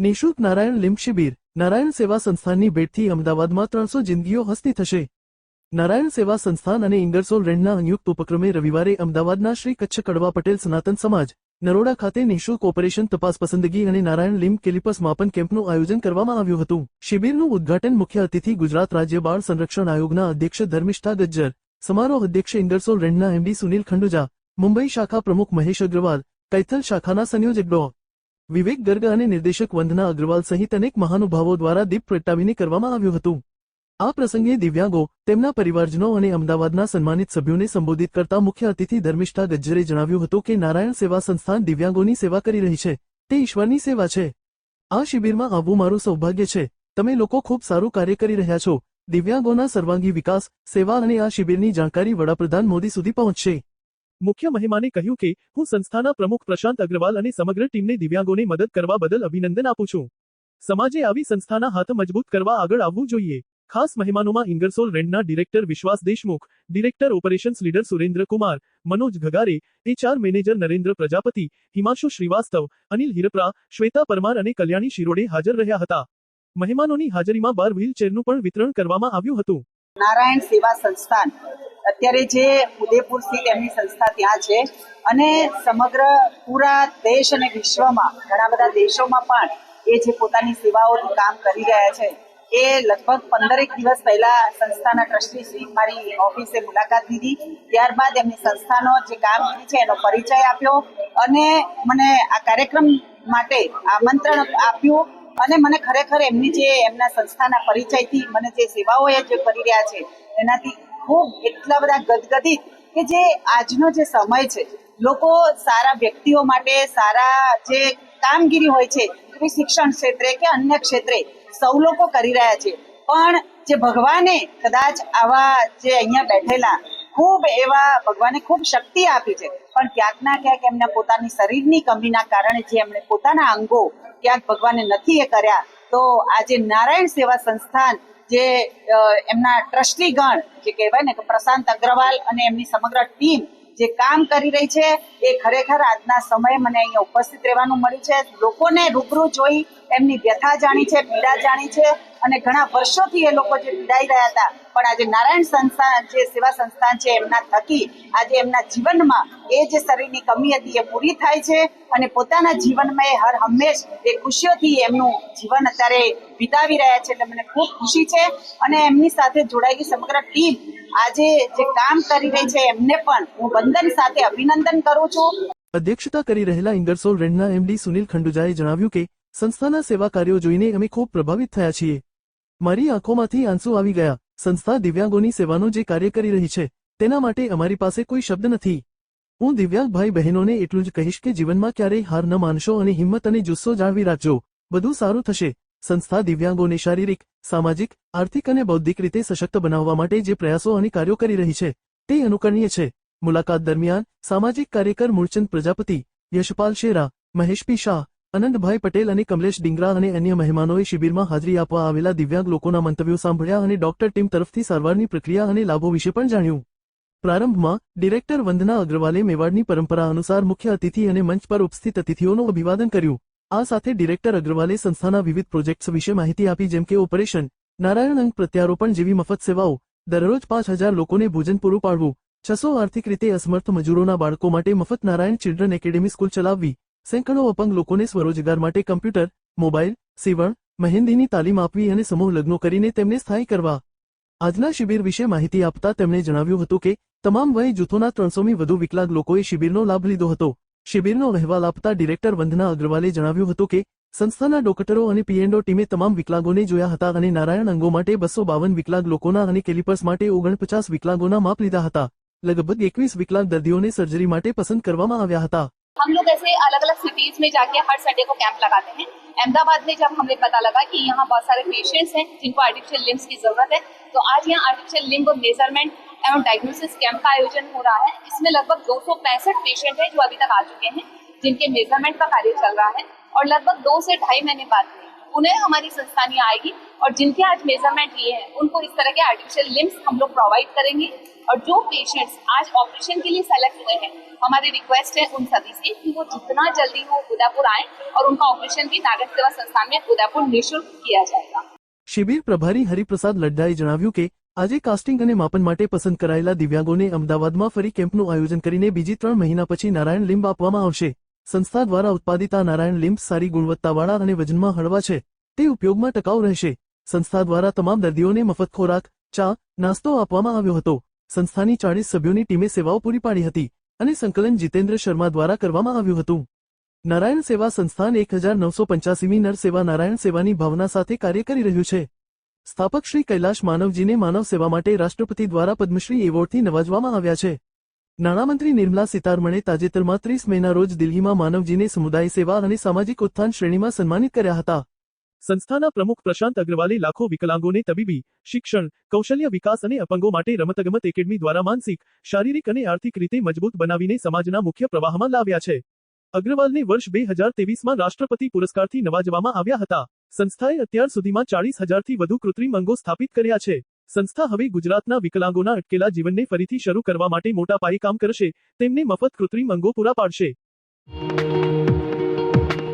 નિઃશુલ્ક નારાયણ લિંબ શિબિર. નારાયણ સેવા સંસ્થાનની ભેટથી અમદાવાદમાં ત્રણસો જિંદગીઓ હસ્તી થશે. નારાયણ સેવા સંસ્થાન અને ઇંગરસોલ રેણના સંયુક્ત ઉપક્રમે રવિવારે અમદાવાદના શ્રી કચ્છ કડવા પટેલ સનાતન સમાજ, નરોડા ખાતે નિઃશુલ્ક ઓપરેશન તપાસ પસંદગી અને નારાયણ લિંબ કેલિપસ માપન કેમ્પનું આયોજન કરવામાં આવ્યું હતું. શિબિરનું ઉદ્ઘાટન મુખ્ય અતિથિ ગુજરાત રાજ્ય બાળ સંરક્ષણ આયોગના અધ્યક્ષ ધર્મિષ્ઠા ગજ્જર, સમારોહ અધ્યક્ષ ઇંગરસોલ રેન્જના એમડી સુનિલ ખંડુજા, મુંબઈ શાખા પ્રમુખ મહેશ અગ્રવાલ, કૈથલ શાખાના સંયોજક ડો. વિવેક ગર્ગ અને નિર્દેશક વંદના અગ્રવાલ સહિત અનેક મહાનુભાવો દ્વારા દીપ પ્રગટાવીને કરવામાં આવ્યું હતું. આ પ્રસંગે દિવ્યાંગો, તેમના પરિવારજનો અને અમદાવાદના સન્માનિત સભ્યોને સંબોધિત કરતા મુખ્ય અતિથિ ધર્મિષ્ઠા ગજ્જરે જણાવ્યું હતું કે નારાયણ સેવા સંસ્થાન દિવ્યાંગોની સેવા કરી રહી છે. તે ઈશ્વરની સેવા છે. આ શિબિરમાં આવવું મારું સૌભાગ્ય છે. તમે લોકો ખૂબ સારું કાર્ય કરી રહ્યા છો. દિવ્યાંગોના સર્વાંગી વિકાસ, સેવા અને આ શિબિરની જાણકારી વડાપ્રધાન મોદી સુધી પહોંચશે. મુખ્ય મહેમાને કહ્યું કે, હું સંસ્થાના પ્રમુખ પ્રશાંત અગ્રવાલ અને સમગ્ર ટીમને દિવ્યાંગોને મદદ કરવા બદલ અભિનંદન આપું છું. સમાજે આવી સંસ્થાના હાથ મજબૂત કરવા આગળ આવવું જોઈએ. ખાસ મહેમાનોમાં ઇંગરસોલ રેન્ડના director Vishwas Deshmukh, director operations leader Surendra Kumar, Manoj Ghagare, HR manager Narendra Prajapati, Himanshu Shrivastava, Anil Hirpara, Shweta Parmar અને કલ્યાણી શિરોડે હાજર રહ્યા હતા. મહેમાનોની હાજરીમાં બાર વ્હીલચેરનું પણ વિતરણ કરવામાં આવ્યું હતું. નારાયણ સેવા સંસ્થાન અત્યારે જે ઉદયપુર સ્થિત એમની સંસ્થા ત્યાં છે અને સમગ્ર પૂરા દેશ અને વિશ્વમાં, ઘણા બધા દેશોમાં પણ એ જે પોતાની સેવાઓનું કામ કરી રહ્યા છે, એ લગભગ પંદરેક દિવસ પહેલા સંસ્થાના ટ્રસ્ટી શ્રી મારી ઓફિસે મુલાકાત લીધી. ત્યારબાદ એમની સંસ્થાનો જે કામગીરી છે, એનો પરિચય આપ્યો અને મને આ કાર્યક્રમ માટે આમંત્રણ આપ્યું અને મને ખરેખર એમની જે એમના સંસ્થાના પરિચયથી, મને જે સેવાઓ એ જે કરી રહ્યા છે, એનાથી ખૂબ એટલા બધા ગદગદિત કે જે આજનો જે સમય છે, લોકો સારા વ્યક્તિઓ માટે, સારા જે કામગીરી હોય છે શિક્ષણ ક્ષેત્રે કે અન્ય ક્ષેત્રે સૌ લોકો કરી રહ્યા છે. પણ જે ભગવાને કદાચ આવા જે અહીંયા બેઠેલા ખૂબ એવા ભગવાને ખૂબ શક્તિ આપી છે, પણ ક્યાંક ના ક્યાંક એમને પોતાની શરીરની કમીના કારણે જે એમણે પોતાના અંગો ક્યાંક ભગવાને નથી એ કર્યા, તો આજે નારાયણ સેવા સંસ્થાન જે એમના ટ્રસ્ટીગણ જે કહેવાય ને કે પ્રશાંત અગ્રવાલ અને એમની સમગ્ર ટીમ જે કામ કરી રહી છે, એ ખરેખર આજના સમયે મને અહીંયા ઉપસ્થિત રહેવાનું મળ્યું છે. લોકોને રૂબરૂ જોઈ એમની વ્યથા જાણી છે, પીડા જાણી છે. અને ઘણા વર્ષોથી એ લોકો જે પીડાઈ રહ્યા હતા, પણ આજે નારાયણ સંસ્થાન જે સેવા સંસ્થાન છે એમના થકી આજે એમના જીવનમાં એ જે શરીરની કમી હતી એ પૂરી થાય છે અને પોતાના જીવનમાં એ હર હંમેશ એ ખુશીઓથી એમનું જીવન અત્યારે વિતાવી રહ્યા છે એટલે મને ખૂબ ખુશી છે અને એમની સાથે જોડાયેલી સમગ્ર ટીમ. આજે જે કામ કરી રહી છે એમને પણ હું વંદન સાથે અભિનંદન કરું છું. અધ્યક્ષતા કરી રહેલા ઇંગરસોલ રેન્ડના એમડી સુનિલ ખંડુજાએ જણાવ્યું કે, સંસ્થાના સેવા કાર્યો જોઈને અમે ખૂબ પ્રભાવિત થયા છીએ. મારી આંખોમાંથી આંસુ આવી ગયા. સંસ્થા દિવ્યાંગોની સેવાનું જે કાર્ય કરી રહી છે, તેના માટે અમારી પાસે કોઈ શબ્દ નથી. હું દિવ્યાંગ ભાઈ બહેનોને એટલું જ કહીશ કે જીવનમાં ક્યારેય હાર ન માનશો અને હિંમત અને જુસ્સો જાળવી રાખજો. બધું સારું થશે. સંસ્થા દિવ્યાંગોને શારીરિક, સામાજિક, આર્થિક અને બૌદ્ધિક રીતે સશક્ત બનાવવા માટે જે પ્રયાસો અને કાર્યો કરી રહી છે, તે અનુકરણીય છે. મુલાકાત દરમિયાન સામાજિક કાર્યકર મૂળચંદ પ્રજાપતિ, યશપાલ શેરા મહેશ પી શાહ આનંદભાઈ પટેલ અને કમલેશ ડિંગરા અને અન્ય મહેમાનોએ શિબિરમાં હાજરી આપવા આવેલા દિવ્યાંગ લોકોના મંતવ્યો સાંભળ્યા અને ડોક્ટર ટીમ તરફથી સારવારની પ્રક્રિયા અને લાભો વિશે પણ જાણ્યું. પ્રારંભમાં, ડિરેક્ટર વંદના અગ્રવાલે મેવાડની પરંપરા અનુસાર મુખ્ય અતિથિ અને મંચ પર ઉપસ્થિત અતિથિઓનું અભિવાદન કર્યું. આ સાથે ડિરેક્ટર અગ્રવાલે સંસ્થાના વિવિધ પ્રોજેક્ટ્સ વિશે માહિતી આપી, જેમ કે ઓપરેશન, નારાયણ અંગ પ્રત્યારોપણ જેવી મફત સેવાઓ, દરરોજ પાંચ હજાર લોકોને ભોજન પૂરું પાડવું, છસો આર્થિક રીતે અસમર્થ મજૂરોના બાળકો માટે મફત નારાયણ ચિલ્ડ્રન એકેડેમી સ્કૂલ ચલાવવી સેંકડો અપંગ લોકોને સ્વરોજગાર માટે કમ્પ્યુટર, મોબાઈલ, સીવણ, મહેંદીની તાલીમ આપવી અને સમૂહ લગ્નો કરીને તેમને સ્થાયી કરવા. આજના શિબિર વિશે માહિતી આપતા તેમણે જણાવ્યું હતું કે, તમામ વય જૂથોના ત્રણસોમી વધુ વિકલાંગ લોકોએ શિબિરનો લાભ લીધો હતો. શિબિરનો અહેવાલ આપતા ડિરેક્ટર વંદના અગ્રવાલે જણાવ્યું હતું કે, સંસ્થાના ડોક્ટરો અને પીએનડો ટીમે તમામ વિકલાંગોને જોયા હતા અને નારાયણ અંગો માટે બસો બાવન વિકલાંગ લોકોના અને કેલિપર્સ માટે ઓગણપચાસ વિકલાંગોના માપ લીધા હતા. લગભગ એકવીસ વિકલાંગ દર્દીઓને સર્જરી માટે પસંદ કરવામાં આવ્યા હતા. हम लोग ऐसे अलग अलग सिटीज़ में जाके हर संडे को कैंप लगाते हैं। अहमदाबाद में जब हमें पता लगा कि यहाँ बहुत सारे पेशेंट्स हैं जिनको आर्टिफिशियल लिम्स की ज़रूरत है तो आज यहाँ आर्टिफिशियल लिम्ब मेज़रमेंट एवं डायग्नोसिस कैंप का आयोजन हो रहा है। इसमें लगभग दो पेशेंट हैं जो अभी तक आ चुके हैं, जिनके मेज़रमेंट का कार्य चल रहा है और लगभग दो से ढाई महीने बाद उन्हें हमारी संस्थान यहाँ आएगी और जिनके आज मेज़रमेंट लिए हैं, उनको इस तरह के आर्टिफिशियल लिम्स हम लोग प्रोवाइड करेंगे। और जो पेशेंट्स आज ऑपरेशन के लिए सेलेक्ट हुए हैं हमारी रिक्वेस्ट है उन सभी से कि वो जितना जल्दी हो उदयपुर आए और उनका ऑपरेशन भी नागरिक सेवा संस्थान में उदयपुर निःशुल्क किया जाएगा શિબિર પ્રભારી હરિપ્રસાદ લડ્ડાએ જણાવ્યું કે આજે કાસ્ટિંગ અને માપન માટે પસંદ કરાયેલા દિવ્યાંગોને અમદાવાદમાં ફરી કેમ્પનું આયોજન કરીને બીજી ત્રણ મહિના પછી નારાયણ લિંબ આપવામાં આવશે સંસ્થા દ્વારા ઉત્પાદિત આ નારાયણ લિંબ સારી ગુણવત્તાવાળા અને વજનમાં હળવા છે તે ઉપયોગમાં ટકાઉ રહેશે સંસ્થા દ્વારા તમામ દર્દીઓને મફત ખોરાક ચા નાસ્તો આપવામાં આવ્યો હતો સંસ્થાની ચાળીસ સભ્યોની ટીમે સેવાઓ પૂરી પાડી હતી અને સંકલન જીતેન્દ્ર શર્મા દ્વારા કરવામાં આવ્યું હતું. નારાયણ સેવા સંસ્થાન એક હજાર નવસો પંચ્યાસીમી નર સેવા નારાયણ સેવાની ભાવના સાથે કાર્ય કરી રહ્યું છે. સ્થાપક શ્રી કૈલાશ માનવજીને માનવ સેવા માટે રાષ્ટ્રપતિ દ્વારા પદ્મશ્રી એવોર્ડથી નવાજવામાં આવ્યા છે. નાણામંત્રી નિર્મલા સીતારમણે તાજેતરમાં ત્રીસ મેના રોજ દિલ્હીમાં માનવજીને સમુદાય સેવા અને સામાજિક ઉત્થાન શ્રેણીમાં સન્માનિત કર્યા હતા. સંસ્થાના પ્રમુખ પ્રશાંત અગ્રવાલે લાખો વિકલાંગોને તબીબી, શિક્ષણ, કૌશલ્ય વિકાસ અને અપંગો માટે રમતગમત એકેડમી દ્વારા માનસિક, શારીરિક અને આર્થિક રીતે મજબૂત બનાવીને સમાજના મુખ્ય પ્રવાહમાં લાવ્યા છે. અગ્રવાલને વર્ષ બે હજાર તેવીસમાં રાષ્ટ્રપતિ પુરસ્કારથી નવાજવામાં આવ્યા હતા. સંસ્થાએ અત્યાર સુધીમાં ચાળીસ હજારથી વધુ કૃત્રિમ અંગો સ્થાપિત કર્યા છે. સંસ્થા હવે ગુજરાતના વિકલાંગોના અટકેલા જીવનને ફરીથી શરૂ કરવા માટે મોટા પાયે કામ કરશે. તેમને મફત કૃત્રિમ અંગો પૂરા પાડશે.